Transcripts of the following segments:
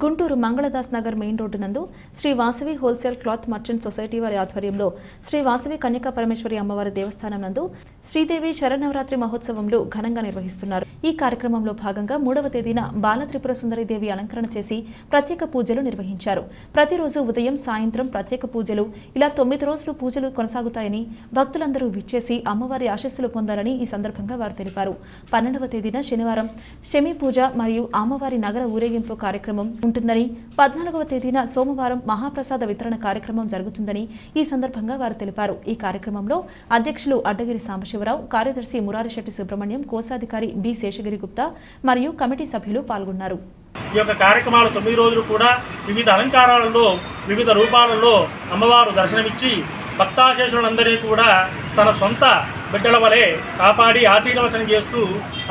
Guntur Mangaldas Nagar main road నందు Sri Vasavi wholesale cloth merchant society వారి ఆధ్వర్యంలో శ్రీ వాసవి కన్యకా పరమేశ్వరి అమ్మవారి దేవస్థానం నందు శ్రీదేవి శరన్నవరాత్రి మహోత్సవంలో ఘనంగా నిర్వహిస్తున్నారు. ఈ కార్యక్రమంలో భాగంగా మూడవ తేదీన బాలత్రిపుర సుందరి దేవి అలంకరణ చేసి ప్రత్యేక పూజలు నిర్వహించారు. ప్రతిరోజు ఉదయం సాయంత్రం ప్రత్యేక పూజలు ఇలా తొమ్మిది రోజులు పూజలు కొనసాగుతాయని భక్తులందరూ విచ్చేసి అమ్మవారి ఆశస్సులు పొందాలని ఈ సందర్భంగా వారు తెలిపారు. పన్నెండవ తేదీన శనివారం శమి పూజ మరియు అమ్మవారి నగర ఊరేగింపు కార్యక్రమం ఉంటుందని పద్నాలుగవ తేదీన సోమవారం మహాప్రసాద వితరణ కార్యక్రమం జరుగుతుందని ఈ సందర్భంగా వారు తెలిపారు. ఈ కార్యక్రమంలో అధ్యక్షులు అడ్డగిరి సాంబశివరావు కార్యదర్శి మురారిశెట్టి సుబ్రహ్మణ్యం కోశాధికారి బి శేషగిరి గుప్తా మరియు కమిటీ సభ్యులు పాల్గొన్నారు. ఈ యొక్క కార్యక్రమాలు తొమ్మిది రోజులు కూడా వివిధ అలంకారాలలో వివిధ రూపాలలో అమ్మవారు దర్శనమిచ్చి భక్తాశేషులందరినీ కూడా తన సొంత బిడ్డల వలె కాపాడి ఆశీర్వచనం చేస్తూ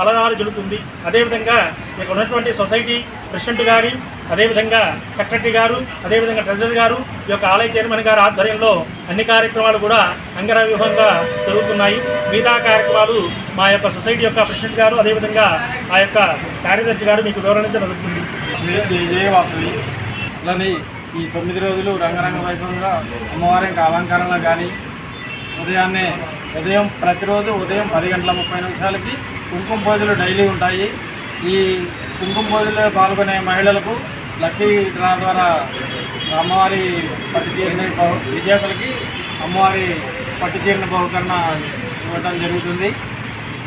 అలదారు జరుగుతుంది అదేవిధంగా ఇక్కడ ఉన్నటువంటి సొసైటీ ప్రెసిడెంట్ గారి అదేవిధంగా సెక్రటరీ గారు అదేవిధంగా ట్రెజరర్ గారు ఈ యొక్క ఆలయ చైర్మన్ గారి ఆధ్వర్యంలో అన్ని కార్యక్రమాలు కూడా అంగరవ్యూహంగా జరుగుతున్నాయి. మిగతా కార్యక్రమాలు మా యొక్క సొసైటీ యొక్క ప్రెసిడెంట్ గారు అదేవిధంగా ఆ యొక్క కార్యదర్శి గారు మీకు వివరించడం జరుగుతుంది శ్రీ అలానే ఈ తొమ్మిది రోజులు రంగరంగ వైభవంగా అమ్మవారి యొక్క అలంకరణ కానీ ఉదయాన్నే ఉదయం ప్రతిరోజు ఉదయం పది గంటల ముప్పై నిమిషాలకి కుంకుమ పూజలు డైలీ ఉంటాయి. ఈ కుంకుమ పూజలో పాల్గొనే మహిళలకు లక్కీ డ్రా ద్వారా అమ్మవారి పట్టుచీరని బహు- విజేతలకి అమ్మవారి పట్టుచీరని బహుకరణ ఇవ్వడం జరుగుతుంది.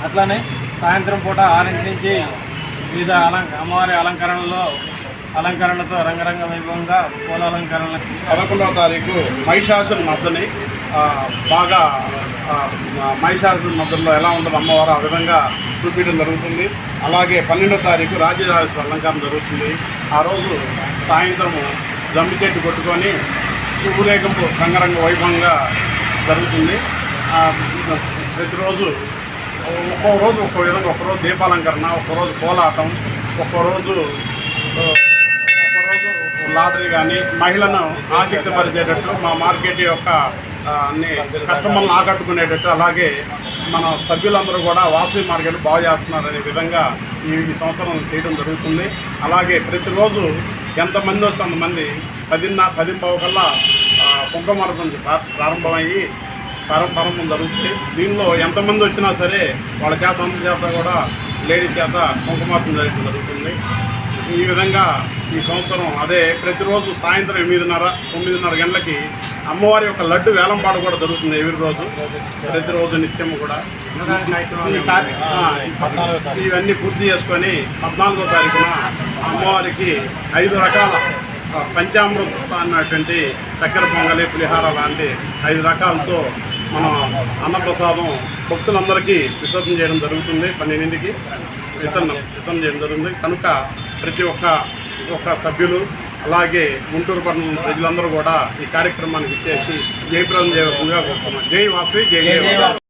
అట్లానే సాయంత్రం పూట ఆరింటి నుంచి వివిధ అలం అమ్మవారి అలంకరణలో అలంకరణతో రంగరంగ వైభవంగా పూల అలంకరణ పదకొండవ తారీఖు మహిషాసుల మద్దని బాగా ఆ, మధ్యలో ఎలా ఉంటుందో అమ్మవారు ఆ విధంగా చూపించడం జరుగుతుంది. అలాగే పన్నెండో తారీఖు రాజ్యరాజేశ్వర అలంకారం జరుగుతుంది. ఆ రోజు సాయంత్రం జమ్మి చెట్టు కొట్టుకొని ఊరేగింపు రంగరంగ వైభవంగా జరుగుతుంది. ప్రతిరోజు ఒక్కో రోజు ఒక్కో విధంగా ఒక్కరోజు దీపాలంకరణ ఒక్కరోజు కోలాటం ఒక్కరోజు ఒక్కరోజు లాటరీ కానీ మహిళను ఆసక్తి పరిచేటట్టు మా మార్కెట్ యొక్క అన్ని కస్టమర్లను ఆకట్టుకునేటట్టు అలాగే మన సభ్యులందరూ కూడా వాసవి మార్కెట్ బాగు చేస్తున్నారు అనే విధంగా ఈ సంవత్సరం చేయడం జరుగుతుంది. అలాగే ప్రతిరోజు ఎంతమంది వస్తే అంతమంది పదిన్న పదింపవ కల్లా ఆ, ప్రా- ప్రారంభమయ్యి పరంపరం జరుగుతుంది. దీనిలో ఎంతమంది వచ్చినా సరే వాళ్ళ చేత అందరి చేత కూడా లేడీస్ చేత కుంకుమార్పణ జరగడం జరుగుతుంది. ఈ విధంగా ఈ సంవత్సరం అదే ప్రతిరోజు సాయంత్రం ఎనిమిదిన్నర తొమ్మిదిన్నర గంటలకి అమ్మవారి యొక్క లడ్డు వేలంపాట కూడా జరుగుతుంది ఎవరి రోజు. ప్రతిరోజు నిత్యం కూడా. ఇవన్నీ పూర్తి చేసుకొని పద్నాలుగో తారీఖున అమ్మవారికి ఐదు రకాల పంచామృత అన్నటువంటి చక్కెర పొంగలి పులిహార లాంటి ఐదు రకాలతో మనం అన్నప్రసాదం భక్తులందరికీ విసర్జన చేయడం జరుగుతుంది పన్నెండింటికి. వితరణ వితరణ చేయడం జరుగుతుంది కనుక ప్రతి ఒక్క ఒక్క సభ్యులు అలాగే గుంటూరు పట్టణం ప్రజలందరూ కూడా ఈ కార్యక్రమానికి ఇచ్చేసి జయప్రదం చేయవలసిందిగా కోరుతున్నాం జై వాసవి జై జయ